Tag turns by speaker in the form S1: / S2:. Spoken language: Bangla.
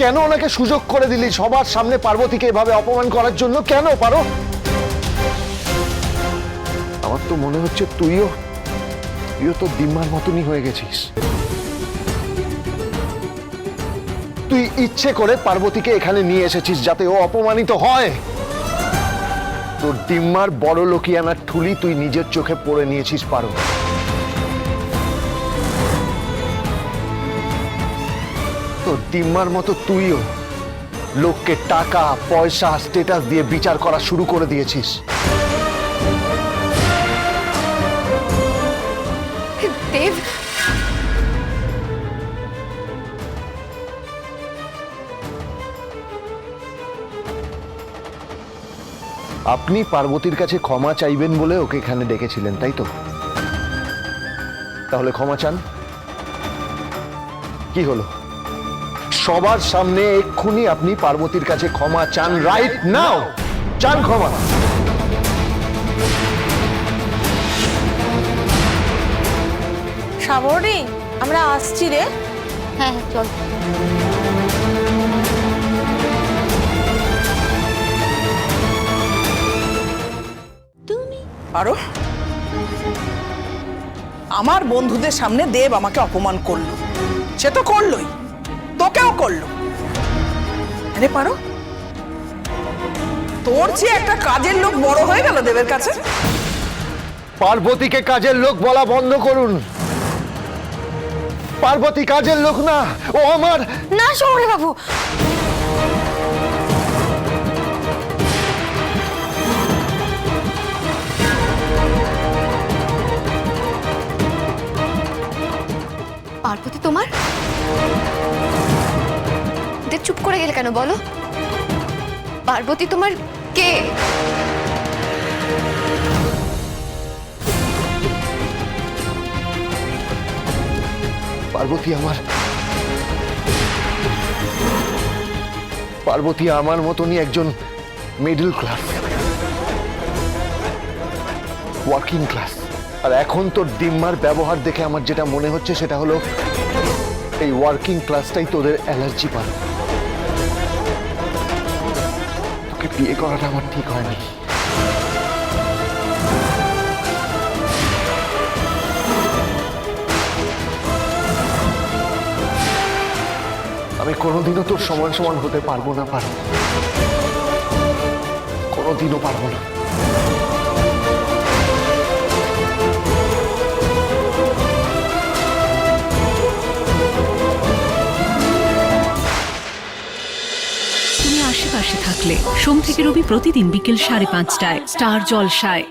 S1: কেন ওনাকে সুযোগ করে দিলি? সবার সামনে পার্বতীকে এভাবে অপমান করার জন্য কেন পারো? আমার তো মনে হচ্ছে তুইও তুইও তো দিম্মার মতনই হয়ে গেছিস। তুই ইচ্ছে করে পার্বতীকে এখানে নিয়ে এসেছিস যাতে ও অপমানিত হয়। তোর ডিম্মার বড় লোকিয়ানার ঠুলি তুই নিজের চোখে পড়ে নিয়েছিস, পারো। তোর ডিম্মার মতো তুইও। লোককে টাকা পয়সা স্টেটাস দিয়ে বিচার করা শুরু করে দিয়েছিস।
S2: দেব!
S1: আপনি পার্বতীর কাছে ক্ষমা চাইবেন বলে ওকে এখানে ডেকেছিলেন তাই তো? তাহলে ক্ষমা চান। কি হলো? সবার সামনে এক্ষুনি আপনি পার্বতীর কাছে ক্ষমা চান রাইট নাও চান ক্ষমা।
S3: সাবরি আমরা আসছি রে।
S2: হ্যাঁ হ্যাঁ চল।
S3: পারো আমার বন্ধুদের সামনে দেব আমাকে অপমান করল। সে তো করলোই। তোকেও করল। আরে পারো? তোর চেয়ে একটা কাজের লোক বড় হয়ে গেল দেবের কাছে।
S1: পার্বতীকে কাজের লোক বলা বন্ধ করুন। পার্বতী কাজের লোক না ও আমার।
S2: না শহরে বাবু। পার্বতী তোমার? দেব চুপ করে গেলে কেন বলো? পার্বতী তোমার কে?
S1: পার্বতী আমার। পার্বতী আমার মতনই একজন মিডল ক্লাস ওয়ার্কিং ক্লাস আর এখন তোর ডিম্মার ব্যবহার দেখে আমার যেটা মনে হচ্ছে সেটা হলো এই ওয়ার্কিং ক্লাসটাই তোদের অ্যালার্জি পাবে। বিয়ে করাটা আমার ঠিক হয়নি আমি কোনোদিনও তোর সমান সমান হতে পারব না, পারব। কোনোদিনও পারব না।
S4: আশেপাশে থাকলে। সোম থেকে রবি প্রতিদিন বিকেল সাড়ে পাঁচটায়। স্টার জলসায়।